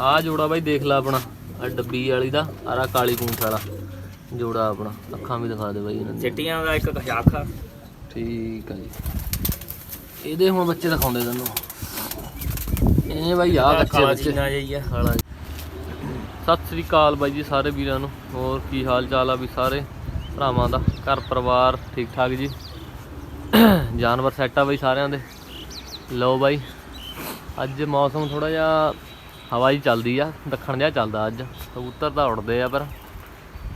ਆ ਜੋੜਾ ਬਾਈ ਦੇਖ ਲੈ ਆਪਣਾ ਆ ਡੱਬੀ ਵਾਲੀ ਦਾ ਆਰਾ ਕਾਲੀ ਪੂੰਛ ਵਾਲਾ। ਜੋੜਾ ਆਪਣਾ ਅੱਖਾਂ ਵੀ ਦਿਖਾ ਦੇ ਬਾਈ ਇਹਨਾਂ ਦੀ। ਚਿੱਟੀਆਂ ਦਾ ਇੱਕ ਸ਼ਾਖ ਆ ਠੀਕ ਆ ਜੀ। ਇਹਦੇ ਹੁਣ ਬੱਚੇ ਦਿਖਾਉਂਦੇ ਤੈਨੂੰ। ਇਹ ਬਾਈ ਆ ਬੱਚੇ ਬੱਚੇ। ਚੀਨਾ ਜਿਹੀ ਆ। ਜੀ। ਸਤਿ ਸ੍ਰੀ ਅਕਾਲ ਬਾਈ ਜੀ ਸਾਰੇ ਵੀਰਾਂ ਨੂੰ। ਹੋਰ ਕੀ ਹਾਲ ਚਾਲ ਆ ਵੀ ਸਾਰੇ ਭਰਾਵਾਂ ਦਾ? ਘਰ ਪਰਿਵਾਰ ਠੀਕ ਠਾਕ ਜੀ? ਜਾਨਵਰ ਸੈੱਟ ਆ ਬਾਈ ਸਾਰਿਆਂ ਦੇ। ਲਓ ਬਾਈ ਅੱਜ ਮੌਸਮ ਥੋੜਾ ਜਿਹਾ ਹਵਾ ਹੀ ਚੱਲਦੀ ਆ ਦੱਖਣ ਜਿਹਾ ਚੱਲਦਾ ਅੱਜ। ਕਬੂਤਰ ਤਾਂ ਉੜਦੇ ਆ ਪਰ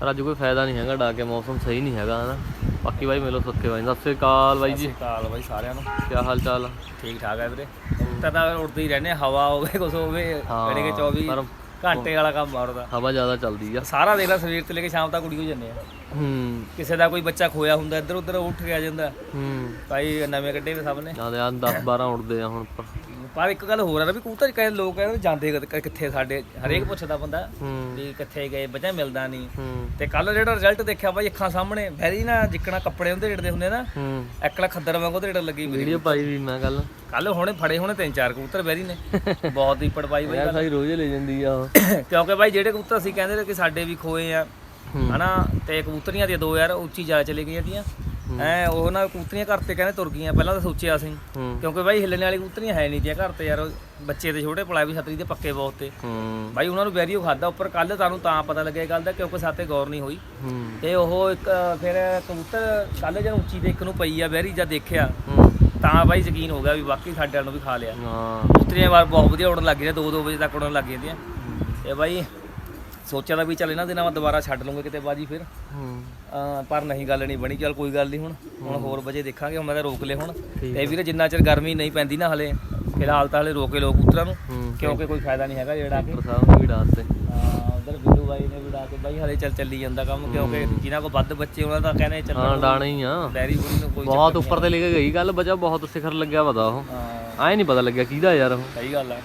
ਪਰ ਅੱਜ ਕੋਈ ਫਾਇਦਾ ਨਹੀਂ ਹੈਗਾ ਡਾ ਕੇ ਮੌਸਮ ਸਹੀ ਨਹੀਂ ਹੈਗਾ ਹਨਾ। ਬਾਕੀ ਬਾਈ ਮਿਲੋ ਸੱਤੇ ਬਾਈ ਸਤਿ ਸ੍ਰੀ ਅਕਾਲ ਬਾਈ ਜੀ। ਕਾਲ ਬਾਈ ਸਾਰਿਆਂ ਨੂੰ। ਕੀ ਹਾਲ ਚਾਲ? ਆ ਠੀਕ ਠਾਕ ਹੈ ਵੀਰੇ। ਤਾਂ ਤਾਂ ਉੜਦੇ ਹੀ ਰਹਿੰਦੇ ਹਵਾ ਹੋਵੇ ਕੁਛ ਹੋਵੇ ਹਾਂ, ਜਿਹੜੇ ਕਿ 24 ਪਰ ਘੰਟੇ ਵਾਲਾ ਕੰਮ ਮਾਰਦਾ ਹਵਾ ਜ਼ਿਆਦਾ ਚੱਲਦੀ ਆ। ਸਾਰਾ ਦੇਖ ਲੈ ਸਵੇਰ ਤੋਂ ਲੈ ਕੇ ਸ਼ਾਮ ਤੱਕ ਉੜੀ ਹੋ ਜਾਂਦੇ ਆ। ਹੂੰ। ਕਿਸੇ ਦਾ ਕੋਈ ਬੱਚਾ ਖੋਇਆ ਹੁੰਦਾ ਇੱਧਰ ਉੱਧਰ ਉੱਠ ਕੇ ਆ ਜਾਂਦਾ। ਹੂੰ। ਭਾਈ ਨਵੇਂ ਕੱਢੇ ਨੇ ਸਭ ਨੇ। ਜ਼ਿਆਦਾ ਆ 10 12 ਉੜਦੇ ਆ ਹੁਣ ਪਰ। ਪਰ ਇੱਕ ਗੱਲ ਹੋਰ ਆ ਨਾ ਵੀ ਕਬੂਤਰ ਕਹਿੰਦੇ ਲੋਕ ਕਹਿੰਦੇ ਜਾਂਦੇ ਕਿੱਥੇ- ਕਿੱਥੇ ਸਾਡੇ ਹਰੇਕ ਪੁੱਛਦਾ ਬੰਦਾ ਵੀ ਕਿੱਥੇ ਗਏ ਬੱਚਾ ਮਿਲਦਾ ਨਹੀਂ। ਤੇ ਕੱਲ ਜਿਹੜਾ ਰਿਜ਼ਲਟ ਦੇਖਿਆ ਬਾਈ ਅੱਖਾਂ ਸਾਹਮਣੇ ਵੈਰੀ ਨਾ ਜਿੱਕਣਾ ਕੱਪੜੇ ਹੁੰਦੇ ਢੇੜਦੇ ਹੁੰਦੇ ਨਾ ਹੂੰ। ਐਕੜਾ ਖੱਦਰ ਵਾਂਗੂ ਢੇੜ ਲੱਗੀ ਵੀਡੀਓ ਪਾਈ ਵੀ ਮੈਂ ਕੱਲ ਕੱਲ ਹੁਣੇ ਫੜੇ ਹੋਣੇ ਤਿੰਨ ਚਾਰ ਕਬੂਤਰ ਵੈਰੀ ਨੇ ਬਹੁਤ ਹੀ ਪੜਵਾਈ ਬਾਈ ਯਾਰ ਸਾਰੀ ਰੋਜ਼ ਲੈ ਜਾਂਦੀ ਆ ਉਹ। ਕਿਉਂਕਿ ਬਾਈ ਜਿਹੜੇ ਕਬੂਤਰ ਅਸੀਂ ਕਹਿੰਦੇ ਨੇ ਕਿ ਸਾਡੇ ਵੀ ਖੋਏ ਆ ਹਨਾ ਤੇ ਕਬੂਤਰੀਆਂ ਦੀਆਂ ਦੋ ਯਾਰ ਉੱਚੀ ਜਾ ਚਲੇ ਗਈਆਂ ਦੀਆਂ ਐ ਉਹ ਨਾ ਕਬੂਤਰੀਆਂ ਘਰ ਤੇ ਕਹਿੰਦੇ ਤੁਰ ਗਈਆਂ ਪਹਿਲਾਂ ਤਾਂ ਸੋਚਿਆ ਸੀ ਕਿਉਂਕਿ ਬਾਈ ਹਿੱਲਣ ਵਾਲੀ ਕਬੂਤਰੀਆਂ ਹੈ ਨਹੀਂ ਦੀਆਂ ਘਰ ਤੇ ਯਾਰ ਬੱਚੇ ਤੇ ਛੋਟੇ ਪਲਾਏ ਵੀ ਛਤਰੀ ਦੇ ਪੱਕੇ ਬਹੁਤ ਤੇ। ਬਾਈ ਉਹਨਾਂ ਨੂੰ ਵੈਰੀਓ ਖਾਦਾ ਉੱਪਰ ਕੱਲ ਤੁਹਾਨੂੰ ਤਾਂ ਪਤਾ ਲੱਗਿਆ ਗੱਲ ਦਾ ਕਿਉਂਕਿ ਸਾਤੇ ਗੌਰ ਨਹੀਂ ਹੋਈ। ਤੇ ਉਹ ਇੱਕ ਫਿਰ ਕਬੂਤਰ ਕੱਲ ਜਦੋਂ ਉੱਚੀ ਦੇ ਇੱਕ ਨੂੰ ਪਈ ਆ ਵੈਰੀ ਜਦ ਦੇਖਿਆ ਤਾਂ ਬਾਈ ਯਕੀਨ ਹੋ ਗਿਆ ਵੀ ਵਾਕਈ ਸਾਡੇ ਵਾਲ ਨੂੰ ਵੀ ਖਾ ਲਿਆ। ਹਾਂ। ਕਬੂਤਰੀਆਂ ਵਾਰ ਬਹੁਤ ਵਧੀਆ ਉੜਨ ਲੱਗ ਗਈਆਂ 2-2 ਵਜੇ ਤੱਕ ਉੜਨ ਲੱਗ ਜਾਂਦੀਆਂ ਤੇ ਬਾਈ ਸੋਚਿਆ ਤਾਂ ਵੀ ਚੱਲ ਇਹਨਾਂ ਦਿਨਾਂ ਮੈਂ ਦੁਬਾਰਾ ਛੱਡ ਲੂੰਗਾ ਕਿਤੇ ਬਾਜੀ ਫਿਰ। ਹੂੰ। ਅਹ ਪਰ ਨਹੀਂ ਗੱਲ ਨਹੀਂ ਬਣੀ। ਚੱਲ ਕੋਈ ਗੱਲ ਨਹੀਂ ਹੁਣ। ਹੁਣ ਹੋਰ ਵਜੇ ਦੇਖਾਂਗੇ ਹੁਣ ਮੈਂ ਤਾਂ ਰੋਕ ਲਏ ਹੁਣ। ਤੇ ਵੀਰੇ ਜਿੰਨਾ ਚਿਰ ਗਰਮੀ ਨਹੀਂ ਪੈਂਦੀ ਨਾ ਹਲੇ ਫਿਲਹਾਲ ਤਾਂ ਹਲੇ ਰੋਕੇ ਲੋ ਕਬੂਤਰਾਂ ਨੂੰ ਕਿਉਂਕਿ ਕੋਈ ਫਾਇਦਾ ਨਹੀਂ ਹੈਗਾ ਜਿਹੜਾ ਕਿ। ਪ੍ਰਸਾਦ ਨੂੰ ਵੀ ਡਾਂਤੇ ਹਾਂ ਉਧਰ ਬਿੱਲੂ ਬਾਈ ਨੇ ਵੀ ਡਾ ਕੇ ਬਾਈ ਹਲੇ ਚੱਲ ਚੱਲੀ ਜਾਂਦਾ ਕੰਮ ਕਿਉਂਕਿ ਜਿਨ੍ਹਾਂ ਕੋਲ ਵੱਧ ਬੱਚੇ ਉਹਨਾਂ ਦਾ ਕਹਿੰਦੇ ਚੱਲ ਹਾਂ ਡਾਣੇ ਹੀ ਆ। ਡੈਰੀ ਬੁਰੀ ਨੂੰ ਕੋਈ ਬਹੁਤ ਉੱਪਰ ਤੇ ਲੈ ਕੇ ਗਈ ਗੱਲ ਬਚਾ ਬਹੁਤ ਸਿਖਰ ਲੱਗਿਆ ਪਤਾ ਉਹ। ਹਾਂ। ਐ ਨਹੀਂ ਪਤਾ ਲੱਗਿਆ ਕਿਹਦਾ ਯਾਰ ਉਹ। ਸਹੀ ਗੱਲ ਹੈ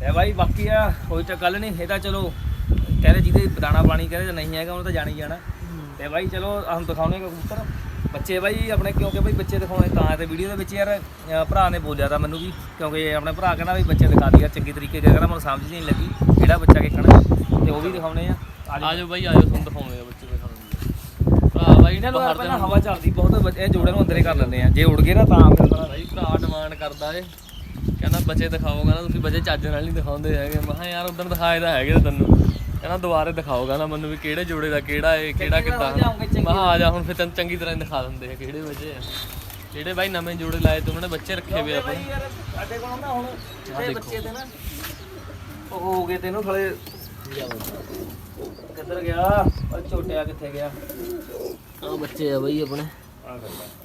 ਤੇ ਬਾਈ ਬਾਕੀ ਆ ਕੋਈ ਤਾਂ ਗੱਲ ਨਹੀਂ ਇਹ ਤਾਂ ਚਲੋ ਕਹਿੰਦੇ ਜਿਹਦੇ ਦਾਣਾ ਪਾਣੀ ਕਹਿੰਦੇ ਨਹੀਂ ਹੈਗਾ ਉਹਨੂੰ ਤਾਂ ਜਾਣੀ ਜਾਣਾ। ਤੇ ਬਾਈ ਚਲੋ ਹਮ ਦਿਖਾਉਣੇ ਕਬੂਤਰ। ਬੱਚੇ ਬਾਈ ਆਪਣੇ ਕਿਉਂਕਿ ਬਾਈ ਬੱਚੇ ਦਿਖਾਉਣੇ ਤਾਂ ਤੇ ਵੀਡੀਓ ਦੇ ਵਿੱਚ ਯਾਰ ਭਰਾ ਨੇ ਬੋਲਿਆ ਤਾਂ ਮੈਨੂੰ ਵੀ ਕਿਉਂਕਿ ਆਪਣੇ ਭਰਾ ਕਹਿੰਦਾ ਵੀ ਬੱਚੇ ਦਿਖਾ ਦੀ ਯਾਰ ਚੰਗੀ ਤਰੀਕੇ ਨਾਲ ਕਹਿੰਦਾ ਮੈਨੂੰ ਸਮਝ ਨਹੀਂ ਲੱਗੀ ਕਿਹੜਾ ਬੱਚਾ ਕਿੱਕਣਾ ਤੇ ਉਹ ਵੀ ਦਿਖਾਉਣੇ ਆ। ਆਜੋ ਬਾਈ ਆਜੋ ਤੁਹਾਨੂੰ ਦਿਖਾਉਂਦੇ ਆ ਬੱਚੇ ਦਿਖਾਉਂਦੇ ਆ। ਬਾਈ ਨੂੰ ਯਾਰ ਪਹਿਲਾਂ ਹਵਾ ਚੱਲਦੀ ਬਹੁਤ ਇਹ ਜੋੜੇ ਨੂੰ ਅੰਦਰੇ ਕਰ ਲੈਂਦੇ ਆ। ਜੇ ਉੜ ਗਏ ਨਾ ਤਾਂ ਫਿਰ ਬਾਈ ਭਰਾ ਡਿਮਾਂਡ ਕਰਦਾ ਏ। ਕਹਿੰਦਾ ਬੱਚੇ ਦਿਖਾਓ ਕਹਿੰਦਾ ਤੁਸੀਂ ਬੱਚੇ ਚੱਜ ਨਾਲ ਨਹੀਂ ਦਿਖਾਉਂਦੇ ਹੈਗੇ। ਮੈਂ ਕਿਹਾ ਯਾਰ ਉਦੋਂ ਦਿਖਾਏ ਤਾਂ ਹੈਗੇ ਤੈਨੂੰ। ਕਹਿੰਦਾ ਦੁਬਾਰੇ ਦਿਖਾਓ ਕਹਿੰਦਾ ਮੈਨੂੰ ਵੀ ਕਿਹੜੇ ਜੋੜੇ ਦਾ ਕਿਹੜਾ ਏ ਕਿਹੜਾ ਕਿੱਦਾਂ। ਮੈਂ ਆ ਜਾ ਹੁਣ ਫਿਰ ਤੈਨੂੰ ਚੰਗੀ ਤਰ੍ਹਾਂ ਹੀ ਦਿਖਾ ਦਿੰਦੇ ਆ ਕਿਹੜੇ ਬੱਚੇ ਆ। ਜਿਹੜੇ ਬਾਈ ਨਵੇਂ ਜੋੜੇ ਲਾਏ ਤੇ ਉਹਨਾਂ ਨੇ ਬੱਚੇ ਰੱਖੇ ਹੋਏ ਆਪਣੇ। ਸਾਡੇ ਕੋਲ ਨਾ ਹੁਣ ਜਿਹੜੇ ਬੱਚੇ ਤੇ ਨਾ ਉਹ ਹੋ ਗਏ ਤੇ ਨੂੰ ਥਲੇ। ਕਿੱਧਰ ਗਿਆ? ਉਹ ਛੋਟਿਆ ਕਿੱਥੇ ਗਿਆ? ਆ ਬੱਚੇ ਆ ਬਾਈ ਆਪਣੇ।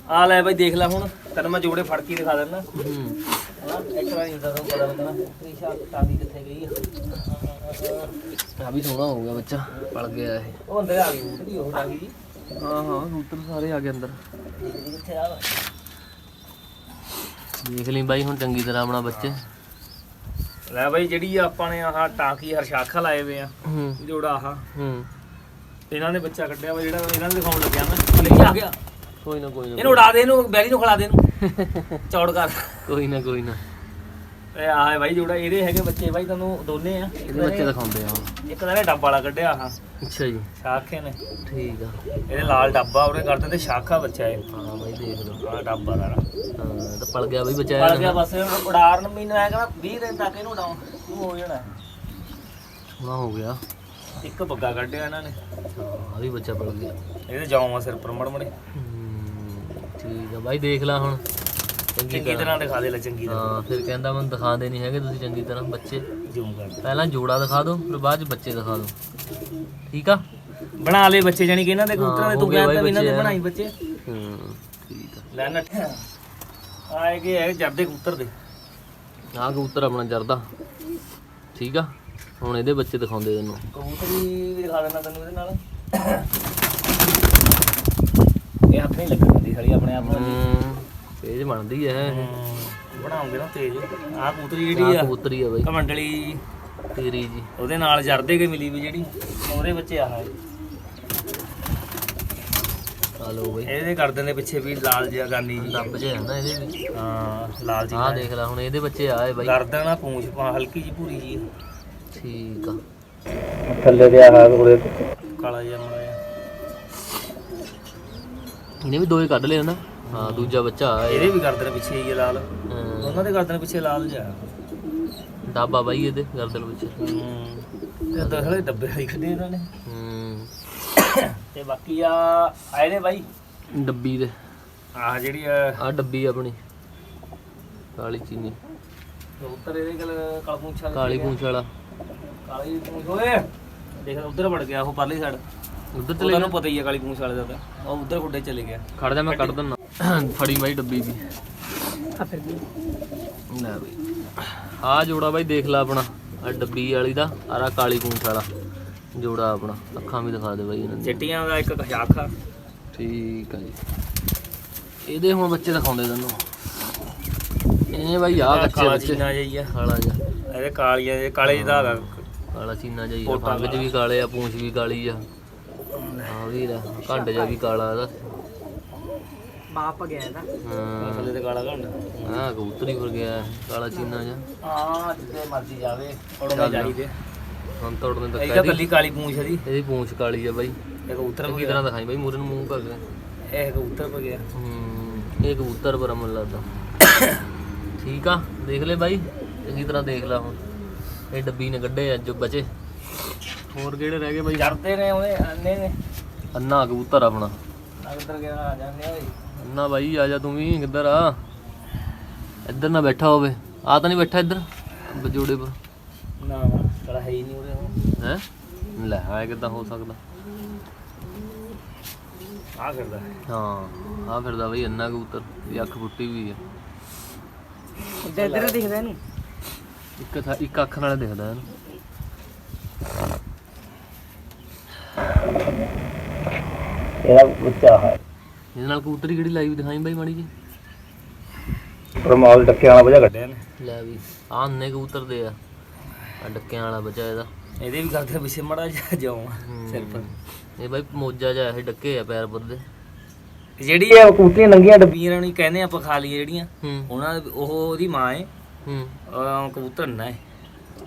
ਆ ਲੈ ਬਾਈ। ਦੇਖ ਲੈ ਹੁਣ ਤੈਨੂੰ ਮੈਂ ਜੋੜੇ ਫੜ ਕੇ ਦਿਖਾ ਦਿੰਦਾ। ਹੂੰ। ਹਨਾ ਇੱਕ ਵਾਰ ਇੰਦਾ ਤੋਂ ਪਤਾ ਲੱਗਣਾ ਤ੍ਰਿਸ਼ਾ ਟਾਦੀ ਕਿੱਥੇ ਗਈ ਆ। ਵੀ ਸੋਹਣਾ ਹੋ ਗਿਆ ਬੱਚਾ ਪਲ ਗਿਆ ਇਹ। ਉਹ ਅੰਦਰ ਆ ਗਈ ਉਹ ਆ ਗਈ ਹਾਂ ਹਾਂ ਕਬੂਤਰ ਸਾਰੇ ਆ ਗਏ ਅੰਦਰ। ਕਿੱਥੇ ਆ ਦੇਖ ਲਈ ਬਾਈ ਹੁਣ ਚੰਗੀ ਤਰ੍ਹਾਂ ਆਪਣਾ ਬੱਚੇ। ਲੈ ਬਾਈ ਜਿਹੜੀ ਆਪਾਂ ਨੇ ਆਹ ਟਾਂਕੀ ਹਰਸ਼ਾਖਾ ਲਾਏ ਵੇ ਆ ਹੂੰ। ਜੋੜਾ ਆਹ। ਹੂੰ। ਇਹਨਾਂ ਨੇ ਬੱਚਾ ਕੱਢਿਆ ਵਾ ਜਿਹੜਾ ਇਹਨਾਂ ਨੂੰ ਦਿਖਾਉਣ ਲੱਗਿਆ ਮੈਂ। ਹਲੇ ਆ ਗਿਆ। ਕੋਈ ਨਾ ਕੋਈ ਨਾ ਇਹਨੂੰ ਉਡਾ ਦੇ ਇਹਨੂੰ ਬੈਲੀ ਨੂੰ ਖਿਲਾ ਦੇ ਇਹਨੂੰ। ਚੌੜ ਕਰ। ਕੋਈ ਨਾ ਕੋਈ ਨਾ। ਇਹ ਆਹ ਹੈ ਬਾਈ ਜੋੜਾ ਇਹਦੇ ਹੈਗੇ ਬੱਚੇ ਬਾਈ ਤੁਹਾਨੂੰ ਦੋਨੇ ਆ। ਇਹਦੇ ਬੱਚੇ ਦਿਖਾਉਂਦੇ ਆ। ਇੱਕ ਤਾਂ ਇਹ ਡੱਬਾ ਵਾਲਾ ਕੱਢਿਆ ਆਹ। ਅੱਛਾ ਜੀ। ਸ਼ਾਖੇ ਨੇ। ਠੀਕ ਆ। ਇਹਦੇ ਲਾਲ ਡੱਬਾ ਉਹਨੇ ਕਰ ਦਿੱਤੇ ਸ਼ਾਖਾ ਬੱਚਾ ਇਹ। ਹਾਂ ਬਾਈ ਦੇਖ ਲਓ। ਆਹ ਡੱਬਾ ਦਾ ਹਾਂ ਤਾਂ ਪਲ ਗਿਆ ਬਾਈ ਬੱਚਾ ਇਹਦਾ। ਗਿਆ ਬਸ ਇਹਨੂੰ ਉਡਾਰਨ ਮਹੀਨਾ ਹੈ ਕਹਿੰਦਾ 20 ਦਿਨ ਤੱਕ ਇਹਨੂੰ ਉਡਾਉਣ। ਨੂੰ ਹੋ ਜਾਣਾ। ਸੋਹਣਾ ਹੋ ਗਿਆ। ਇੱਕ ਬੱਗਾ ਕੱਢਿਆ ਇਹਨਾਂ ਨੇ। ਹਾਂ ਆ ਵੀ ਬੱਚਾ ਪਲ ਗਿਆ। ਇਹਦੇ ਜਾਵਾਂ ਸਿਰ ਪਰ ਮੜਮੜੇ ਹੂੰ, ਠੀਕ ਆ ਬਾਈ ਦੇਖ ਲੈ ਹੁਣ। ਚੰਗੀ ਤਰ੍ਹਾਂ। ਦਿਖਾ ਦੇ ਲੈ ਚੰਗੀ ਤਰ੍ਹਾਂ। ਹਾਂ ਫਿਰ ਕਹਿੰਦਾ ਮੈਨੂੰ ਦਿਖਾਉਂਦੇ ਨਹੀਂ ਹੈਗੇ ਤੁਸੀਂ ਚੰਗੀ ਤਰ੍ਹਾਂ ਬੱਚੇ ਜ਼ੂਮ ਕਰ ਪਹਿਲਾਂ ਜੋੜਾ ਦਿਖਾ ਦਿਓ ਫਿਰ ਬਾਅਦ ਚ ਬੱਚੇ ਦਿਖਾ ਦਿਓ ਠੀਕ ਆ? ਬਣਾ ਲਏ ਬੱਚੇ ਜਾਨੀ ਕਿ ਇਹਨਾਂ ਦੇ ਕਬੂਤਰਾਂ ਦੇ ਤੂੰ ਕਹਿੰਦਾ ਵੀ ਇਹਨਾਂ ਦੇ। ਬਣਾਈ ਬੱਚੇ ਹੂੰ। ਠੀਕ ਆ ਲੈ ਨੱਠਿਆ ਆਏ ਕਿ ਹੈ ਜਰਦੇ ਕਬੂਤਰ ਦੇ। ਆਹ ਕਬੂਤਰ ਆਪਣਾ ਜਰਦਾ। ਠੀਕ ਆ? ਹੁਣ ਇਹਦੇ ਬੱਚੇ ਦਿਖਾਉਂਦੇ ਤੈਨੂੰ। ਕਬੂਤਰ ਵੀ ਦਿਖਾ ਦੇਣਾ ਤੈਨੂੰ ਇਹਦੇ ਨਾਲ। ਇਹ ਹੱਥ ਨਹੀਂ ਲੱਗਣ ਦਿੰਦੀ ਸਾਲੀ ਆਪਣੇ ਆਪ ਨੂੰ। ਤੇਜ ਬਣਦੀ ਐ ਇਹ ਬਣਾਉਂਗੇ ਨਾ ਤੇਜ਼। ਆਹ ਕਬੂਤਰੀ ਆਹ ਜਿਹੜੀ ਆ ਕਬੂਤਰੀ ਆ ਬਾਈ। ਕਮੰਡਲੀ ਤੇਰੀ ਜੀ। ਉਹਦੇ ਨਾਲ ਜਰਦੇ ਕੇ ਮਿਲੀ ਵੀ ਜਿਹੜੀ ਉਹਦੇ ਬੱਚੇ ਆਹ ਹੈ। ਆ ਲੋ ਬਾਈ। ਇਹਦੇ ਕਰ ਦਿੰਦੇ ਪਿੱਛੇ ਵੀ ਲਾਲ ਜਿਹਾ ਗਾਨੀ ਜੀ। ਦੱਬ ਜਿਹਾ ਨਾ ਇਹਦੇ ਵੀ। ਹਾਂ ਲਾਲ ਜੀ ਆਹ ਦੇਖ ਲੈ ਹੁਣ ਇਹਦੇ ਬੱਚੇ ਆਏ ਬਾਈ। ਗਰਦਨ ਆ ਪੂੰਛ ਪਾ ਹਲਕੀ ਜੀ ਪੂਰੀ ਜੀ ਠੀਕ ਆ। ਥੱਲੇ ਤੇ ਆਹ ਉਹਦੇ ਕਾਲਾ। ਜਿਹਾ ਇਹਨੇ ਵੀ ਦੋਏ ਕੱਢ ਲਿਆ ਨਾ ਹਾਂ ਦੂਜਾ ਬੱਚਾ ਆ ਇਹ। ਇਹਦੇ ਵੀ ਗਰਦਨ ਪਿੱਛੇ ਹੀ ਹੈ ਲਾਲ। ਹਾਂ, ਉਹਨਾਂ ਦੇ ਗਰਦਨ ਪਿੱਛੇ ਲਾਲ ਜਿਹਾ। ਡਾਬਾ ਬਾਈ ਇਹਦੇ ਗਰਦਨ ਵਿੱਚ ਹੂੰ। ਤੇ ਦਸਲੇ ਡੱਬੇ ਹੀ ਖੱਡੇ ਇਹਨਾਂ ਨੇ। ਹੂੰ। ਤੇ ਬਾਕੀ ਆ ਆਏ ਨੇ ਬਾਈ? ਡੱਬੀ ਦੇ। ਆਹ ਜਿਹੜੀ ਆ ਆ ਡੱਬੀ ਆਪਣੀ। ਕਾਲੀ ਚੀਨੀ। ਉੱਤਰ ਇਹਦੇ ਕੋਲ ਕਲਪੂਛਾ ਕਾਲੀ ਪੂੰਛ ਵਾਲਾ। ਕਾਲੀ ਪੂੰਛ ਓਏ! ਦੇਖ ਉੱਧਰ ਵੜ ਗਿਆ ਉਹ ਪਰਲੀ ਸਾਈਡ ਉਧਰ ਚਲੇ ਉਹਦਾ ਨੂੰ ਪਤਾ ਹੀ ਆ ਕਾਲੀ ਪੂੰਛ ਵਾਲੇ ਦਾ ਤਾਂ। ਉਹ ਉੱਧਰ ਖੁੱਡੇ ਚਲੇ ਗਿਆ। ਖੜ ਜਾ ਮੈਂ ਕੱਢ ਦਿੰਨਾ। ਫੜੀ ਬਾਈ ਡੱਬੀ ਦੀ ਲੈ ਬਈ। ਆ ਜੋੜਾ ਬਾਈ ਦੇਖ ਲੈ ਆਪਣਾ ਆ ਡੱਬੀ ਵਾਲੀ ਦਾ ਆਰਾ ਕਾਲੀ ਪੂੰਛ ਵਾਲਾ। ਜੋੜਾ ਆਪਣਾ ਅੱਖਾਂ ਵੀ ਦਿਖਾ ਦੇ ਬਾਈ ਇਹਨਾਂ ਦੀਆਂ ਚਿੱਟੀਆਂ ਦਾ ਇੱਕ ਖਸ਼ਾਖ ਆ ਠੀਕ ਆ ਜੀ। ਇਹਦੇ ਹੁਣ ਬੱਚੇ ਦਿਖਾਉਂਦੇ ਤੈਨੂੰ। ਇਹ ਬਾਈ ਆ ਬੱਚੇ ਕਾਲਾ ਬੱਚੇ। ਚੀਨਾ ਜਿਹਾ ਕਾਲਾ ਜਿਹਾ। ਇਹਦੇ ਕਾਲੀਆਂ ਇਹ ਕਾਲੇ ਜਿਹਦਾ ਹੈਗਾ ਕਾਲਾ ਚੀਨਾ ਹੀ ਆ ਫੰਗ ਚ ਵੀ ਕਾਲੇ ਆ ਪੂੰਛ ਵੀ ਕਾਲੀ ਆ। ਆ ਵੀ ਰਾ ਘੰਡ ਜਿਹਾ ਵੀ ਕਾਲਾ ਇਹਦਾ। ਬਾਪ ਗਿਆ ਇਹਦਾ। ਹਾਂ। ਥੱਲੇ ਤੇ ਕਾਲਾ ਘੰਡ ਆ ਕਬੂਤਰੀ ਪਰ ਗਿਆ ਕਾਲਾ ਚੀਨਾ ਜਿਹਾ। ਹਾਂ ਜਿੱਦੇ ਮਰਜ਼ੀ ਜਾਵੇ ਉੜਨੇ ਚਾਹੀਦੇ ਹੁਣ ਤੋੜਨੇ ਤੱਕ ਇਹਦਾ ਕੱਲੀ ਕਾਲੀ ਪੂੰਛ ਇਹਦੀ। ਇਹਦੀ ਪੂੰਛ ਕਾਲੀ ਆ ਬਾਈ। ਇਹ ਕਬੂਤਰ ਚੰਗੀ ਤਰ੍ਹਾਂ ਦਿਖਾਈ ਬਾਈ ਮੂਰੇ ਨੂੰ ਮੂੰਹ ਕਰ ਗਿਆ ਇਹ ਕਬੂਤਰ ਪਾ ਗਿਆ ਹੂੰ ਇਹ ਕਬੂਤਰ ਪਰ ਅਮਲ ਲੱਗਦਾ। ਠੀਕ ਆ ਦੇਖ ਲੈ ਬਾਈ। ਚੰਗੀ ਤਰ੍ਹਾਂ ਦੇਖ ਲੈ ਹੁਣ। ਇਹ ਡੱਬੀ ਨੇ ਕੱਢੇ ਆ ਜੋ ਬਚੇ। ਹੋਰ ਕਿਹੜੇ ਰਹਿ ਗਏ ਬਾਈ? ਚੜਦੇ ਨੇ ਉਹਨੇ ਅੰਨੇ ਨੇ। ਅੰਨਾ ਕਬੂਤਰ ਆਪਣਾ। ਅੰਦਰ ਗਿਆ ਆ ਜਾਂਦੇ ਓਏ ਅੰਨਾ ਬਾਈ ਆ ਜਾ ਤੂੰ ਵੀ ਕਿੱਧਰ ਆ? ਇੱਧਰ ਨਾ ਬੈਠਾ ਹੋਵੇ। ਆ ਤਾਂ ਨਹੀਂ ਬੈਠਾ ਇੱਧਰ? ਬਜੋੜੇ ਪਰ। ਨਾ ਨਾ ਕੜਾ ਹੈ ਹੀ ਨਹੀਂ ਉਰੇ ਹੁਣ। ਹੈ? ਲੈ ਆਏ ਕਿੱਦਾਂ ਹੋ ਸਕਦਾ? ਆ ਕਰਦਾ ਹਾਂ ਆ ਫਿਰਦਾ ਬਈ ਅੰਨਾ ਕਬੂਤਰ ਦੀ ਅੱਖ ਫੁੱਟੀ ਵੀ ਆ। ਇੱਧਰ ਇੱਧਰ ਦਿਖਦਾ ਇਹਨੂੰ ਇੱਕ ਥਾ- ਇੱਕ ਅੱਖ ਨਾਲ ਦਿਖਦਾ ਇਹਨੂੰ। ਇਹਦਾ ਉੱਚਾ ਹੈ। ਇਹਦੇ ਨਾਲ ਕਬੂਤਰੀ ਕਿਹੜੀ ਲਾਈ ਵੀ ਦਿਖਾਈ ਬਾਈ ਮਾੜੀ ਜੀ ਰਮਾਲ ਡੱਕਿਆਂ ਵਾਲਾ ਵਜਾ ਕੱਢਿਆ ਨੇ ਲੈ ਵੀ ਆ ਅੰਨੇ ਕਬੂਤਰ ਦੇ ਆ। ਆ ਡੱਕਿਆਂ ਵਾਲਾ ਬੱਚਾ ਇਹਦਾ। ਇਹਦੇ ਵੀ ਕਰਦੇ ਪਿੱਛੇ ਮੜਾ ਜਾ ਜਾਉਂ ਸਿਰ ਪਰ। ਇਹ ਬਾਈ ਮੋਜਾ ਜਿਹਾ ਇਹ ਡੱਕੇ ਆ ਪੈਰ ਪੁੱਤ ਦੇ। ਜਿਹੜੀ ਇਹ ਕੂਤੀਆਂ ਨੰਗੀਆਂ ਡੱਬੀਆਂ ਨੂੰ ਕਹਿੰਦੇ ਆਪਾਂ ਖਾ ਲਈਏ ਜਿਹੜੀਆਂ ਉਹਨਾਂ ਦੇ- ਉਹ ਉਹਦੀ ਮਾਂ ਹੈ। ਹੂੰ ਕਬੂਤਰ ਨਾ ਹੈ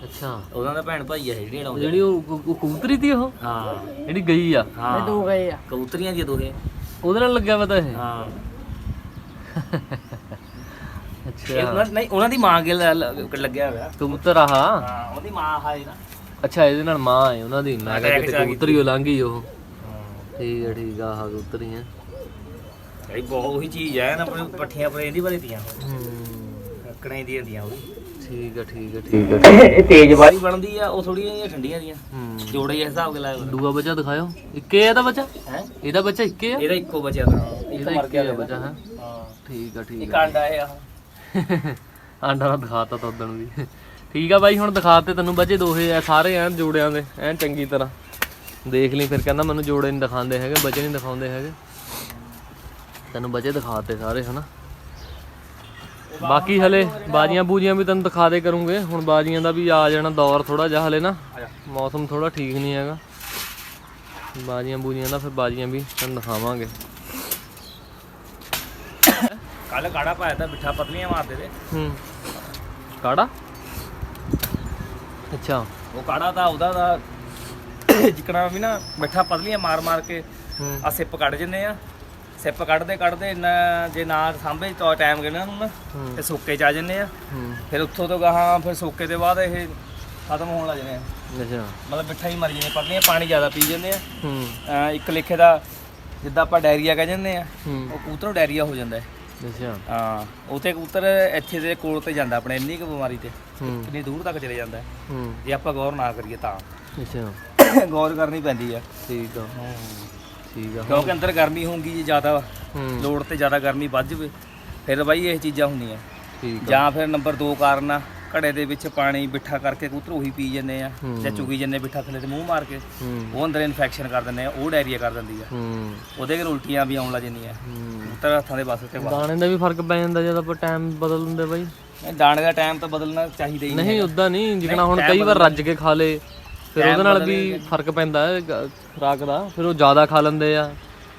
ਅੱਛਾ। ਉਹਨਾਂ ਦਾ ਭੈਣ ਭਾਈ ਹੈ ਜਿਹੜੀ ਲਾਉਂਦੇ ਜਿਹੜੀ ਉਹ ਕਬੂਤਰੀ ਦੀ ਉਹ? ਹਾਂ। ਜਿਹੜੀ ਗਈ ਆ? ਹਾਂ। ਦੋ ਗਏ ਆ। ਕਬੂਤਰੀਆਂ ਦੋਹੇ। ਉਹਦੇ ਨਾਲ ਲੱਗਿਆ ਪਤਾ ਇਹ? ਹਾਂ। ਇਹ ਅੱਛਾ ਉਹਨਾਂ ਨਹੀਂ ਉਹਨਾਂ ਦੀ ਮਾਂ ਗਿਲ ਲੱਗਿਆ ਹੋਇਆ। ਕਬੂਤਰ ਆਹ ਹਾਂ? ਉਹਦੀ ਮਾਂ ਹੈ ਨਾ। ਅੱਛਾ ਇਹਦੇ ਨਾਲ ਮਾਂ ਹੈ ਉਹਨਾਂ ਦੀ। ਮੈਂ ਕਿਹਾ ਕਿਤੇ ਕਬੂਤਰੀ ਉਹ ਲੰਘੀ ਉਹ। ਹਾਂ। ਠੀਕ ਹੈ ਠੀਕ ਆ ਆਹ ਕਬੂਤਰੀ ਹੈ ਇਹ ਬਹੁਤ ਉਹੀ ਚੀਜ਼ ਹੈ ਨਾ ਆਪਣੇ ਪੱਠੀਆਂ ਪਰ ਇਹਦੀ ਵਾਲੀ ਦੀਆਂ ਹੂੰ। ਕੱਕਣੇ ਦੀਆਂ ਦੀਆਂ ਉਹ ਠੀਕ ਹੈ ਠੀਕ ਹੈ ਠੀਕ ਹੈ ਇਹ ਤੇਜ਼ ਵਾਲੀ ਬਣਦੀ ਆ ਉਹ ਥੋੜੀਆਂ ਜਿਹੀਆਂ ਠੰਡੀਆਂ ਦੀਆਂ ਹੂੰ। ਜੋੜੇ ਇਸ ਹਿਸਾਬ ਕੇ ਲਾਇਆ ਦੂਆ ਬੱਚਾ ਦਿਖਾਓ ਇੱਕੇ ਆ ਇਹਦਾ ਬੱਚਾ? ਹੈ? ਇਹਦਾ ਬੱਚਾ ਇੱਕੇ ਆ? ਇਹਦਾ ਇੱਕੋ ਬਚਿਆ ਤਾਂ ਇੱਕ ਇਹਦਾ ਮਰ ਇੱਕੇ ਗਿਆ ਆ ਬੱਚਾ ਹੈ? ਹਾਂ। ਠੀਕ ਆ ਠੀਕ ਇੱਕ ਆ ਆਂਡਾ ਹੈ ਆ ਆਂਡਾ ਤਾਂ ਦਿਖਾਤਾ ਤਾਂ ਉਦਣ ਵੀ। ਠੀਕ ਆ ਬਾਈ ਹੁਣ ਦਿਖਾਤੇ ਤੈਨੂੰ ਬੱਚੇ ਦੋਹੇ ਆ ਸਾਰੇ ਐਨ ਜੋੜਿਆਂ ਦੇ ਐਨ ਚੰਗੀ ਤਰ੍ਹਾਂ। ਦੇਖ ਲਈ ਫਿਰ ਕਹਿੰਦਾ ਮੈਨੂੰ ਜੋੜੇ ਨਹੀਂ ਦਿਖਾਉਂਦੇ ਹੈਗੇ ਬੱਚੇ ਨਹੀਂ ਦਿਖਾਉਂਦੇ ਹੈਗੇ। ਤੈਨੂੰ ਬੱਚੇ ਦਿਖਾਤੇ ਸਾਰੇ ਹਨਾ? ਬਾਕੀ ਹਲੇ ਬਾਜੀਆਂ ਬੂਜੀਆਂ ਵੀ ਤੈਨੂੰ ਦਿਖਾ ਦੇ ਕਰੂੰਗੇ। ਹੁਣ ਬਾਜੀਆਂ ਦਾ ਵੀ ਆ ਜਾਣਾ ਦੌਰ ਥੋੜਾ ਜਿਹਾ ਹਲੇ ਨਾ। ਮੌਸਮ ਥੋੜਾ ਠੀਕ ਨਹੀਂ ਹੈਗਾ। ਬਾਜੀਆਂ ਬੂਜੀਆਂ ਦਾ ਫਿਰ ਬਾਜੀਆਂ ਵੀ ਤੈਨੂੰ ਦਿਖਾਵਾਂਗੇ। ਕੱਲ ਕਾੜਾ ਪਾਇਆ ਤਾਂ ਮਿੱਠਾ ਪਤਲੀਆਂ ਮਾਰਦੇ ਤੇ ਹੂੰ। ਕਾੜਾ? ਅੱਛਾ। ਉਹ ਕਾੜਾ ਤਾਂ ਉਹਦਾ ਦਾ ਜਿਕਣਾ ਵੀ ਨਾ ਮਿੱਠਾ ਪਤਲੀਆਂ ਮਾਰ ਮਾਰ ਕੇ ਆ ਸਿੱਪ ਕੱਢ ਜੰਨੇ ਆ। ਸਿੱਪ ਕੱਢਦੇ ਕੱਢਦੇ ਇੰਨਾ ਜੇ ਨਾ ਸਾਂਭੇ ਤਾਂ ਟਾਈਮ ਕਿੰਨਾ ਨੂੰ ਤੇ ਸੁੱਕੇ ਚ ਆ ਜੰਨੇ ਆ। ਫਿਰ ਉੱਥੋਂ ਤੋਂ ਗਾਹਾਂ ਫਿਰ ਸੁੱਕੇ ਦੇ ਬਾਅਦ ਇਹ ਖਤਮ ਹੋਣ ਲੱਗ ਜਨੇ ਆ। ਅੱਛਾ। ਮਤਲਬ ਮਿੱਠਾ ਹੀ ਮਰ ਜਨੇ ਪਤਲੀਆਂ ਪਾਣੀ ਜ਼ਿਆਦਾ ਪੀ ਜਾਂਦੇ ਆ। ਇੱਕ ਲਿਖੇ ਦਾ ਜਿੱਦਾਂ ਆਪਾਂ ਡਾਇਰੀਆ ਕਹਿ ਜਾਂਦੇ ਆ ਉਹ ਕਬੂਤਰ ਨੂੰ ਡਾਇਰੀਆ ਹੋ ਜਾਂਦਾ ਹੈ। ਅੱਛਾ। ਹਾਂ ਉਤੇ ਕਬੂਤਰ ਇੱਥੇ ਦੇ ਕੋਲ ਤੇ ਜਾਂਦਾ ਆਪਣੇ ਇੰਨੀ ਕੁ ਬਿਮਾਰੀ ਤੇ। ਕਿੰਨੀ ਦੂਰ ਤੱਕ ਚਲੇ ਜਾਂਦਾ ਜੇ ਆਪਾਂ ਗੌਰ ਨਾ ਕਰੀਏ ਤਾਂ। ਅੱਛਾ। ਗੌਰ ਕਰਨੀ ਪੈਂਦੀ ਆ। ਠੀਕ ਆ। ਠੀਕ ਆ। ਕਿਉਂਕਿ ਅੰਦਰ ਗਰਮੀ ਹੋਊਗੀ ਜੇ ਜ਼ਿਆਦਾ ਹੂੰ। ਲੋੜ ਤੇ ਜ਼ਿਆਦਾ ਗਰਮੀ ਵੱਧ ਜਾਵੇ ਫਿਰ ਬਾਈ ਇਹ ਚੀਜ਼ਾਂ ਹੁੰਦੀਆਂ। ਠੀਕ ਆ। ਜਾਂ ਫਿਰ ਨੰਬਰ 2 ਕਾਰਨ ਆ ਘੜੇ ਦੇ ਵਿੱਚ ਪਾਣੀ ਬਿੱਠਾ ਕਰਕੇ ਕਬੂਤਰ ਉਹੀ ਪੀ ਜਾਂਦੇ ਆ ਹੂੰ। ਜਾਂ ਚੁਗੀ ਜੰਨੇ ਬਿੱਠਾ ਥੱਲੇ ਤੇ ਮੂੰਹ ਮਾਰ ਕੇ ਹੂੰ। ਉਹ ਅੰਦਰ ਇਨਫੈਕਸ਼ਨ ਕਰ ਦਿੰਦੇ ਆ ਉਹ ਡਾਇਰੀਆ ਕਰ ਦਿੰਦੀ ਆ। ਹੂੰ। ਉਹਦੇ ਕੋਲ ਉਲਟੀਆਂ ਵੀ ਆਉਣ ਲੱਗ ਜਾਂਦੀਆਂ। ਹੂੰ। ਕਬੂਤਰ ਹੱਥਾਂ ਦੇ ਬਸ ਤੇ ਦਾਣੇ ਦਾ ਵੀ ਫ਼ਰਕ ਪੈ ਜਾਂਦਾ ਜਦ ਆਪਾਂ ਟਾਈਮ ਬਦਲ ਦਿੰਦੇ ਬਾਈ। ਦਾਣੇ ਦਾ ਟਾਈਮ ਤਾਂ ਬਦਲਣਾ ਚਾਹੀਦਾ ਹੀ ਨਹੀਂ ਉਦਾਂ ਨਹੀਂ ਜਿਕਣਾ ਹੁਣ ਕਈ ਵਾਰ ਰੱਜ ਕੇ ਖਾ ਲੇ ਫਿਰ ਉਹਦੇ ਨਾਲ ਵੀ ਫ਼ਰਕ ਪੈਂਦਾ ਹੈ ਗ- ਖੁਰਾਕ ਦਾ। ਫਿਰ ਉਹ ਜ਼ਿਆਦਾ ਖਾ ਲੈਂਦੇ ਆ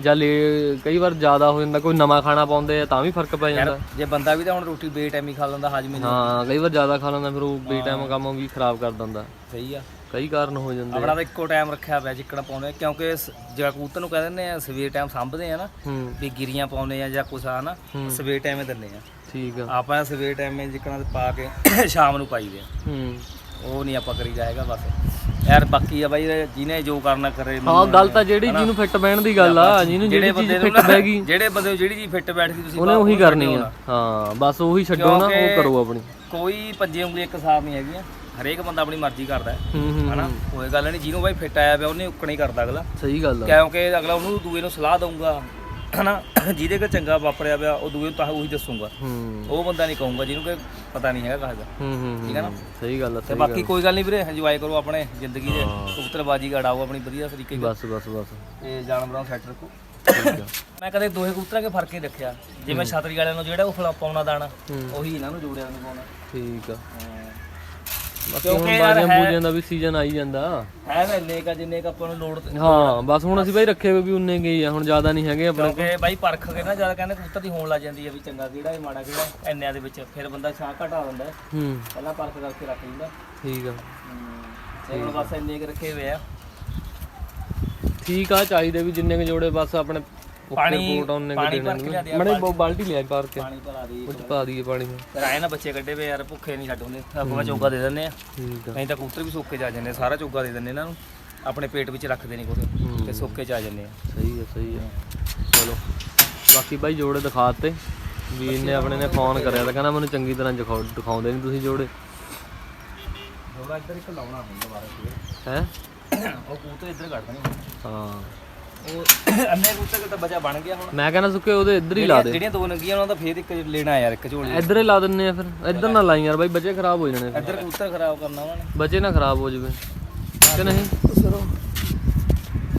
ਜਾਂ ਲੇ- ਕਈ ਵਾਰ ਜ਼ਿਆਦਾ ਹੋ ਜਾਂਦਾ ਕੋਈ ਨਵਾਂ ਖਾਣਾ ਪਾਉਂਦੇ ਆ ਤਾਂ ਵੀ ਫ਼ਰਕ ਪੈ ਜਾਂਦਾ। ਜੇ ਬੰਦਾ ਵੀ ਤਾਂ ਹੁਣ ਰੋਟੀ ਬੇਟਾਈਮ ਹੀ ਖਾ ਲੈਂਦਾ ਹਾਜ਼ਮੇ ਨਹੀਂ ਹਾਂ ਕਈ ਵਾਰ ਜ਼ਿਆਦਾ ਖਾ ਲੈਂਦਾ ਫਿਰ ਉਹ ਬੇਟਾਈਮ ਕੰਮ ਵੀ ਖਰਾਬ ਕਰ ਦਿੰਦਾ। ਸਹੀ ਆ। ਕਈ ਕਾਰਨ ਹੋ ਜਾਂਦੇ ਆਪਣਾ ਤਾਂ ਇੱਕੋ ਟਾਈਮ ਰੱਖਿਆ ਪਿਆ ਚਿੱਕਣਾ ਪਾਉਂਦੇ ਕਿਉਂਕਿ ਸ- ਜਿਹੜਾ ਕਬੂਤਰ ਨੂੰ ਕਹਿ ਦਿੰਦੇ ਆ ਸਵੇਰ ਟਾਈਮ ਸਾਂਭਦੇ ਆ ਨਾ ਹੂੰ। ਵੀ ਗਿਰੀਆਂ ਪਾਉਂਦੇ ਆ ਜਾਂ ਕੁਛ ਆ ਨਾ ਸਵੇਰ ਟਾਈਮ ਦਿੰਦੇ ਆ। ਠੀਕ ਆ। ਆਪਾਂ ਸਵੇਰ ਟਾਈਮ ਜਿੱਕਣਾ ਪਾ ਕੇ ਸ਼ਾਮ ਨੂੰ ਪਾਈਦੇ ਆ। ਹੂੰ। ਉਹ ਨਹੀਂ ਆਪਾਂ ਕਰੀਦਾ ਹੈਗਾ ਬਸ। ਯਾਰ ਬਾਕੀ ਆ ਬਾਈ ਜਿਹਨੇ ਜੋ ਕਰਨਾ ਕਰੇ ਹਾਂ ਗੱਲ ਤਾਂ ਜਿਹੜੀ ਜਿਹਨੂੰ ਫਿੱਟ ਬਹਿਣ ਦੀ ਗੱਲ ਆ ਜਿਹਨੂੰ ਜਿਹੜੀ ਚੀਜ਼ ਫਿੱਟ ਬਹਿ ਗਈ। ਜਿਹੜੇ ਬੰਦੇ ਨੂੰ ਜਿਹੜੀ ਚੀਜ਼ ਫਿੱਟ ਬੈਠ ਗਈ ਤੁਸੀਂ ਉਹਨੇ ਉਹੀ ਕਰਨੀ ਆ। ਹਾਂ ਬਸ ਉਹੀ ਛੱਡੋ ਨਾ ਉਹ ਕਰੋ ਆਪਣੀ। ਕੋਈ ਪੰਜੇ ਉਂਗਲੀ ਇੱਕ ਸਾਰ ਨਹੀਂ ਹੈਗੀਆਂ ਹਰੇਕ ਬੰਦਾ ਆਪਣੀ ਮਰਜ਼ੀ ਕਰਦਾ ਹੂੰ। ਹਨਾ? ਕੋਈ ਗੱਲ ਨਹੀਂ ਜਿਹਨੂੰ ਬਾਈ ਫਿੱਟ ਆਇਆ ਪਿਆ ਉਹਨੇ ਉੱਕਣਾ ਹੀ ਕਰਦਾ ਅਗਲਾ। ਸਹੀ ਗੱਲ ਆ। ਕਿਉਂਕਿ ਅਗਲਾ ਉਹਨੂੰ ਦੂਏ ਨੂੰ ਸਲਾਹ ਦਊਗਾ। ਹਨਾ? ਜਿਹਦੇ ਕੋਲ ਚੰਗਾ ਵਾਪਰਿਆ ਪਿਆ ਉਹ ਦੂਏ ਨੂੰ ਤਾਂ ਉਹੀ ਦੱਸੂਗਾ। ਹੂੰ। ਉਹ ਬੰਦਾ ਨਹੀਂ ਕਹੂੰਗਾ ਜਿਹਨੂੰ ਕਿ ਪਤਾ ਨਹੀਂ ਹੈਗਾ ਕਹਦਾ। ਹੂੰ ਹੂੰ ਠੀਕ ਹੈ ਨਾ? ਸਹੀ ਗੱਲ ਆ ਤੇ ਬਾਕੀ ਕੋਈ ਗੱਲ ਨਹੀਂ ਵੀਰੇ ਇੰਜੋਏ ਕਰੋ ਆਪਣੇ ਜ਼ਿੰਦਗੀ ਦੇ। ਕਬੂਤਰਬਾਜੀ ਗੜਾਓ ਆਪਣੀ ਵਧੀਆ ਤਰੀਕੇ ਨਾਲ। ਬਸ ਬਸ ਬਸ। ਤੇ ਜਾਨਵਰਾਂ ਨੂੰ ਸੈੱਟ ਰੱਖੋ। ਮੈਂ ਕਦੇ ਦੋਹੇ ਕਬੂਤਰਾਂ ਕੇ ਫ਼ਰਕ ਹੀ ਰੱਖਿਆ ਜਿਵੇਂ ਛਤਰੀ ਵਾਲਿਆਂ ਨੂੰ ਜਿਹੜਾ ਉਹ ਫਲਾ ਪਾਉਣਾ ਦਾਣਾ ਹੂੰ। ਉਹੀ ਇਹਨਾਂ ਨੂੰ ਜੋੜਿਆਂ ਨੂੰ ਪਾਉਣਾ। ਠੀਕ ਆ। ਬਾਕੀ ਕਿਉਂਕਿ ਹੁਣ ਯਾਰ ਬਾਜੀਆਂ ਹੈ- ਬੂਜੀਆਂ ਦਾ ਵੀ ਸੀਜ਼ਨ ਆਈ ਜਾਂਦਾ। ਹੈ ਨਾ ਇੰਨੇ ਕਾ ਜਿੰਨੇ ਕ ਆਪਾਂ ਨੂੰ ਲੋੜ ਤੇ- ਹਾਂ ਬਸ ਹੁਣ ਅਸੀਂ ਬਾਈ ਰੱਖੇ ਹੋਏ ਵੀ ਉਨੇ ਗਏ ਆ ਹੁਣ ਜ਼ਿਆਦਾ ਨਹੀਂ ਹੈਗੇ ਆਪਣੇ ਕਿਉਂਕਿ ਬਾਈ ਪਰਖ ਕੇ ਨਾ ਜ਼ਿਆਦਾ ਕਹਿੰਦੇ ਕਬੂਤਰ ਦੀ ਹੋਣ ਲੱਗ ਜਾਂਦੀ ਹੈ ਵੀ ਚੰਗਾ ਕਿਹੜਾ ਹੈ ਮਾੜਾ ਕਿਹੜਾ ਹੈ। ਇੰਨਿਆਂ ਦੇ ਵਿੱਚ। ਫਿਰ ਬੰਦਾ ਛਾਂ ਘਟਾ ਦਿੰਦਾ ਹੈ। ਹੂੰ। ਪਹਿਲਾਂ ਪਰਖ ਕਰਕੇ ਰੱਖ ਲੈਂਦਾ। ਠੀਕ ਆ। ਤੇ ਹੁਣ ਬਸ ਇੰਨੇ ਕੁ ਰੱਖੇ ਹੋਏ ਆ। ਠੀਕ ਆ ਚਾਹੀਦੇ ਵੀ ਜਿੰਨੇ ਕੁ ਜੋੜੇ ਬਸ ਆਪਣੇ ਪਾਣੀ- ਪਾਣੀ ਭਰ ਕੇ ਲਿਆ ਦੇ ਮੜੇ ਬਾਲਟੀ ਲਿਆ ਪਾਰ ਕੇ। ਪਾਣੀ ਭਰਾ ਦੀ ਚ ਪਾ ਦਈਏ ਪਾਣੀ ਨੂੰ। ਫਿਰ ਆਏ ਨਾ ਬੱਚੇ ਕੱਢੇ ਵੇ ਯਾਰ ਭੁੱਖੇ ਨਹੀਂ ਛੱਡ ਹੁੰਦੇ ਆਪਾਂ ਚੋਗਾ ਦੇ ਦਿੰਦੇ ਆ। ਨਹੀਂ ਤਾਂ ਕਬੂਤਰ ਵੀ ਸੁੱਕੇ ਜਾ ਜਾਂਦੇ ਸਾਰਾ ਚੋਗਾ ਦੇ ਦਿੰਦੇ ਇਹਨਾਂ ਨੂੰ। ਆਪਣੇ ਪੇਟ ਵਿੱਚ ਰੱਖਦੇ ਨਹੀਂ ਕੁਝ ਤੇ ਸੁੱਕੇ ਚ ਆ ਜਾਂਦੇ ਆ। ਸਹੀ ਆ ਸਹੀ ਆ। ਚਲੋ ਬਾਕੀ ਬਾਈ ਜੋੜੇ ਦਿਖਾਤੇ। ਵੀਰ ਨੇ ਆਪਣੇ ਨੇ ਫੋਨ ਕਰਿਆ ਤਾਂ ਕਹਿੰਦਾ ਮੈਨੂੰ ਚੰਗੀ ਤਰ੍ਹਾਂ ਦਿਖਾਓ ਦਿਖਾਉਂਦੇ ਨਹੀਂ ਤੁਸੀਂ ਜੋੜੇ। ਥੋੜਾ ਇੱਧਰ ਇੱਕ ਲਾਉਣਾ ਹੁੰਦਾ ਦੁਬਾਰਾ ਹੈ? ਉਹ ਕਬੂਤਰ ਇੱਧਰ ਕੱਢ ਦੇਣੇ ਹਾਂ। ਉਹ ਅੰਨੇ ਕਬੂਤਰ ਤਾਂ ਬਚਾ ਬਣ ਗਿਆ ਹੁਣ। ਮੈਂ ਕਹਿੰਦਾ ਸੁੱਕੇ ਉਹਦੇ ਇੱਧਰ ਹੀ ਲਾ ਦੇ। ਜਿਹੜੀਆਂ ਦੋ ਨੰਗੀਆਂ ਉਹਨਾਂ ਦਾ ਫੇਰ ਇੱਕ ਲੈਣਾ ਯਾਰ ਇੱਕ ਝੋਲੀ। ਇੱਧਰ ਹੀ ਲਾ ਦਿੰਨੇ ਆ ਫਿਰ। ਇੱਧਰ ਨਾ ਲਾਈ ਯਾਰ ਬਾਈ ਬੱਚੇ ਖਰਾਬ ਹੋ ਜਾਣੇ ਫਿਰ। ਇੱਧਰ ਕਬੂਤਰ ਖਰਾਬ ਕਰਨਾ ਵਾ ਬੱਚੇ ਨਾ ਖਰਾਬ ਹੋ ਜਵੇ। ਕਿ ਨਹੀਂ?